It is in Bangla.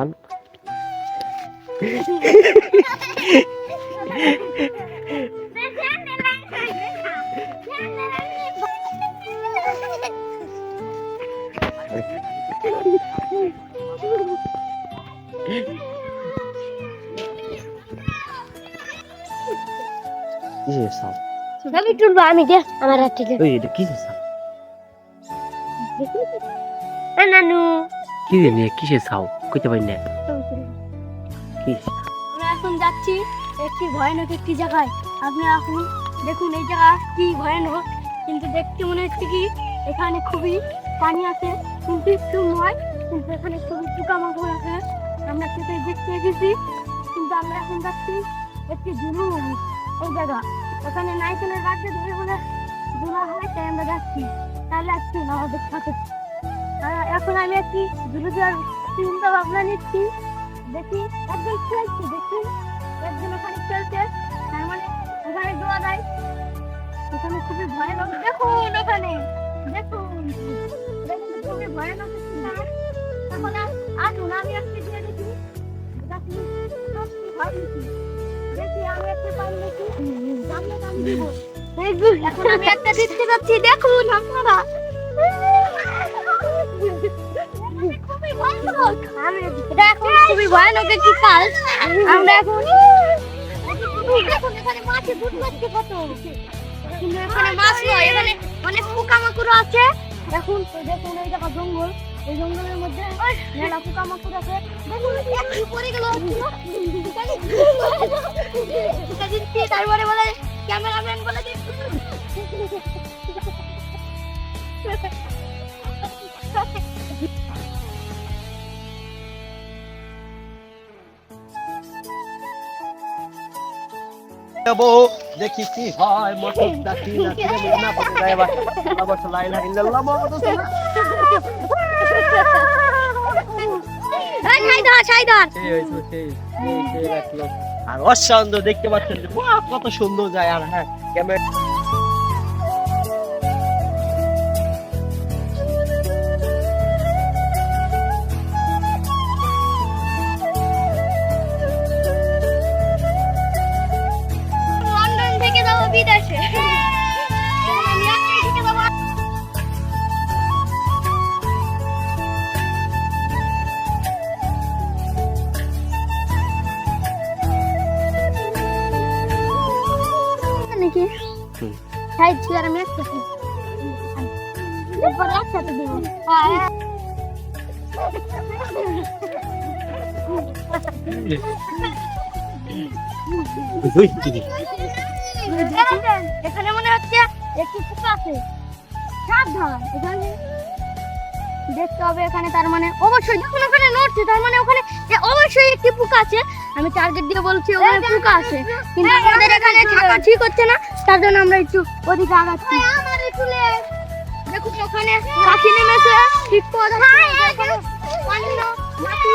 আন। সাপ? তুলবো আমি দে আমার হাত থেকে। এটা সাপ? নানু। কি রে কিসের সাপ? কইতে পারি না। কি? আমরা এখন যাচ্ছি একটি ভয়ানক একটি জায়গায়। আপনারা এখন দেখুন এই জায়গা কি ভয়ানক, কিন্তু দেখতে মনে হচ্ছে কি এখানে খুবই পানি আছে কিন্তু একটু নয় কিন্তু এখানে খুবই পোকামাকড় আছে। আমরা সেটাই দেখতে এসেছি, কিন্তু আমরা এখন যাচ্ছি একটি জুলুম এই জায়গা। ওখানে নাইকেলের গাছে ধরে বলে দোলা হয়, তাই আমরা যাচ্ছি। তাহলে আসছি আমাদের সাথে। এখন আমি একটি জুলুজার চিন্তা ভাবনা নিচ্ছি। দেখি একজন খেলছে দেখি। একজন ওখানে খেলছে তার মানে ওখানে দোয়া দেয়। ওখানে খুবই ভয়ানক। দেখুন ওখানে। দেখুন। দেখুন খুবই ভয়ানক জায়গা। আসুন আমি একটি দিয়ে দেখি দেখি আমি একটি পাই দেখি সামনে দিব এখন আমি একটা দেখতে পাচ্ছি। দেখুন আপনারা। এটা এখন খুবই ভয়ানক একটি কাল আমরা এখন এখানে কত এখানে মাছ নয় এখানে অনেক পোকামাকড় আছে দেখুন দেখুন এই জঙ্গল এই জঙ্গলের মধ্যে মেলা পোকামাকড় আছে দেখুন একটু পড়ে গেল তারপরে বলে ক্যামেরাম্যান বলে যাব। দেখি কি হয় মটর ডাকি না কি না পড়ে যায় এবার আবার লা ইলাহা ইল্লাল্লাহ মুহাম্মাদুর রাসূলুল্লাহ এই সেই সেই রাখল। আর অসন্দ দেখতে পাচ্ছেন যে কত সুন্দর যায় আর হ্যাঁ ক্যামেরা সাইড চেয়ার আমি একসাথে এরপর একসাথে দিব এখানে মনে হচ্ছে একটু আছে। সাবধান এখানে দেখতে হবে এখানে তার মানে অবশ্যই যখন ওখানে নড়ছে তার মানে ওখানে অবশ্যই একটি পোকা আছে আমি টার্গেট দিয়ে বলছি ওখানে পোকা আছে কিন্তু আমাদের এখানে থাকা ঠিক হচ্ছে না তার জন্য আমরা একটু ওদিকে আগাচ্ছি। আমার দেখুন ওখানে পাখি নেমেছে। ঠিক মাটি